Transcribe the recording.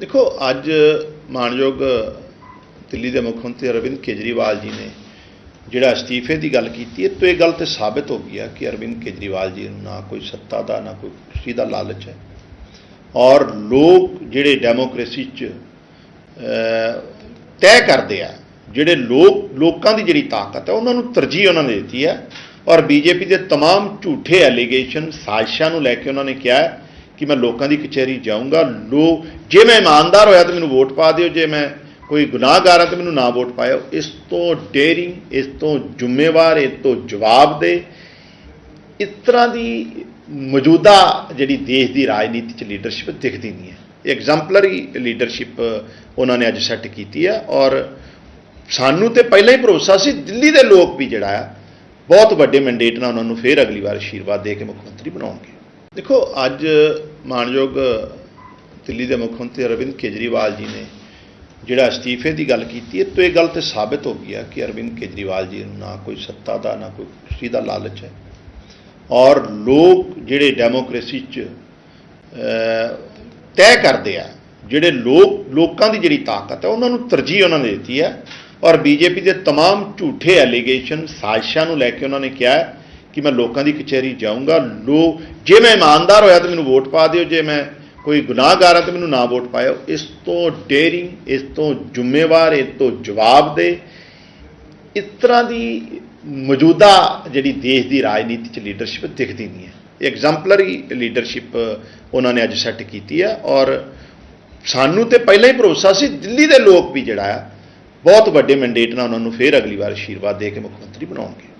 ਦੇਖੋ ਅੱਜ ਮਾਨਯੋਗ ਦਿੱਲੀ ਦੇ ਮੁੱਖ ਮੰਤਰੀ ਅਰਵਿੰਦ ਕੇਜਰੀਵਾਲ ਜੀ ਨੇ ਜਿਹੜਾ ਅਸਤੀਫੇ ਦੀ ਗੱਲ ਕੀਤੀ ਹੈ ਤਾਂ ਇਹ ਗੱਲ ਤੇ ਸਾਬਤ ਹੋ ਗਈ ਹੈ ਕਿ ਅਰਵਿੰਦ ਕੇਜਰੀਵਾਲ ਜੀ ਨੂੰ ਨਾ ਕੋਈ ਸੱਤਾ ਦਾ ਨਾ ਕੋਈ ਖੁਸ਼ੀ ਦਾ ਲਾਲਚ ਹੈ ਔਰ ਲੋਕ ਜਿਹੜੇ ਡੈਮੋਕ੍ਰੇਸੀ 'ਚ ਅਹ, ਤੈਅ ਕਰਦੇ ਆ ਜਿਹੜੇ ਲੋਕ ਲੋਕਾਂ ਦੀ ਜਿਹੜੀ ਤਾਕਤ ਹੈ ਉਹਨਾਂ ਨੂੰ ਤਰਜੀਹ ਉਹਨਾਂ ਨੇ ਦਿੱਤੀ ਹੈ ਔਰ ਬੀਜੇਪੀ ਦੇ तमाम ਝੂਠੇ ਐਲੀਗੇਸ਼ਨ ਸਾਜ਼ਿਸ਼ਾਂ ਨੂੰ ਲੈ ਕੇ ਉਹਨਾਂ ਨੇ ਕਿਹਾ ਹੈ ਕਿ ਮੈਂ ਲੋਕਾਂ ਦੀ ਕਚਹਿਰੀ ਜਾਊਂਗਾ। ਲੋਕ ਜੇ ਮੈਂ ਇਮਾਨਦਾਰ ਹੋਇਆ ਤਾਂ ਮੈਨੂੰ ਵੋਟ ਪਾ ਦਿਓ। ਜੇ ਮੈਂ ਕੋਈ ਗੁਨਾਹਗਾਰ ਹਾਂ ਤਾਂ ਮੈਨੂੰ ਨਾ ਵੋਟ ਪਾਇਓ। ਇਸ ਤੋਂ ਡੇਰਿੰਗ ਇਸ ਤੋਂ ਜ਼ਿੰਮੇਵਾਰ, ਇਸ ਤੋਂ ਜਵਾਬ ਦੇ। ਇਸ ਤਰ੍ਹਾਂ ਦੀ ਮੌਜੂਦਾ ਜਿਹੜੀ ਦੇਸ਼ ਦੀ ਰਾਜਨੀਤੀ ਚ ਲੀਡਰਸ਼ਿਪ ਦਿਖਦੀ ਨਹੀਂ ਹੈ। ਐਗਜ਼ੈਂਪਲਰੀ ਲੀਡਰਸ਼ਿਪ ਉਹਨਾਂ ਨੇ ਅੱਜ ਸੈੱਟ ਕੀਤੀ ਹੈ ਔਰ ਸਾਨੂੰ ਤੇ ਪਹਿਲਾਂ ਹੀ ਭਰੋਸਾ ਸੀ, ਦਿੱਲੀ ਦੇ ਲੋਕ ਵੀ ਜਿਹੜਾ ਆ ਬਹੁਤ ਵੱਡੇ ਮੈਂਡੇਟ ਨਾਲ ਉਹਨਾਂ ਨੂੰ ਫੇਰ ਅਗਲੀ ਵਾਰ ਆਸ਼ੀਰਵਾਦ ਦੇ ਕੇ ਮੁੱਖ ਮੰਤਰੀ ਬਣਾਉਣਗੇ। ਦੇਖੋ ਅੱਜ ਮਾਨਯੋਗ ਦਿੱਲੀ ਦੇ ਮੁੱਖ ਮੰਤਰੀ ਅਰਵਿੰਦ ਕੇਜਰੀਵਾਲ ਜੀ ਨੇ ਜਿਹੜਾ ਅਸਤੀਫੇ ਦੀ ਗੱਲ ਕੀਤੀ ਹੈ ਤਾਂ ਇਹ ਗੱਲ ਤੇ ਸਾਬਤ ਹੋ ਗਈ ਹੈ ਕਿ ਅਰਵਿੰਦ ਕੇਜਰੀਵਾਲ ਜੀ ਨੂੰ ਨਾ ਕੋਈ ਸੱਤਾ ਦਾ ਨਾ ਕੋਈ ਖੁਸ਼ੀ ਦਾ ਲਾਲਚ ਹੈ ਔਰ ਲੋਕ ਜਿਹੜੇ ਡੈਮੋਕ੍ਰੇਸੀ 'ਚ ਅਹ, ਤੈਅ ਕਰਦੇ ਆ ਜਿਹੜੇ ਲੋਕ ਲੋਕਾਂ ਦੀ ਜਿਹੜੀ ਤਾਕਤ ਹੈ ਉਹਨਾਂ ਨੂੰ ਤਰਜੀਹ ਉਹਨਾਂ ਨੇ ਦਿੱਤੀ ਹੈ ਔਰ ਬੀਜੇਪੀ ਦੇ तमाम ਝੂਠੇ ਐਲੀਗੇਸ਼ਨ ਸਾਜ਼ਿਸ਼ਾਂ ਨੂੰ ਲੈ ਕੇ ਉਹਨਾਂ ਨੇ ਕਿਹਾ ਹੈ ਕਿ ਮੈਂ ਲੋਕਾਂ ਦੀ ਕਚਹਿਰੀ ਜਾਊਂਗਾ, ਲੋ, ਜੇ ਮੈਂ ਇਮਾਨਦਾਰ ਹੋਇਆ ਤਾਂ ਮੈਨੂੰ ਵੋਟ ਪਾ ਦਿਓ, ਜੇ ਮੈਂ ਕੋਈ ਗੁਨਾਹਗਾਰ ਹਾਂ ਤਾਂ ਮੈਨੂੰ ਨਾ ਵੋਟ ਪਾਇਓ। ਇਸ ਤੋਂ ਡੇਰਿੰਗ ਇਸ ਤੋਂ ਜ਼ਿੰਮੇਵਾਰ, ਇਸ ਤੋਂ ਜਵਾਬ ਦੇ, ਇਸ ਤਰ੍ਹਾਂ ਦੀ ਮੌਜੂਦਾ ਜਿਹੜੀ ਦੇਸ਼ ਦੀ ਰਾਜਨੀਤੀ ਚ ਲੀਡਰਸ਼ਿਪ ਦਿਖਦੀ ਨਹੀਂ ਹੈ। ਐਗਜ਼ੈਂਪਲਰੀ ਲੀਡਰਸ਼ਿਪ ਉਹਨਾਂ ਨੇ ਅੱਜ ਸੈੱਟ ਕੀਤੀ ਹੈ ਔਰ ਸਾਨੂੰ ਤੇ ਪਹਿਲਾਂ ਹੀ ਭਰੋਸਾ ਸੀ, ਦਿੱਲੀ ਦੇ ਲੋਕ ਵੀ ਜਿਹੜਾ ਆ, ਬਹੁਤ ਵੱਡੇ ਮੈਂਡੇਟ ਨਾਲ ਉਹਨਾਂ ਨੂੰ ਫੇਰ ਅਗਲੀ ਵਾਰ ਆਸ਼ੀਰਵਾਦ ਦੇ ਕੇ ਮੁੱਖ ਮੰਤਰੀ ਬਣਾਉਣਗੇ।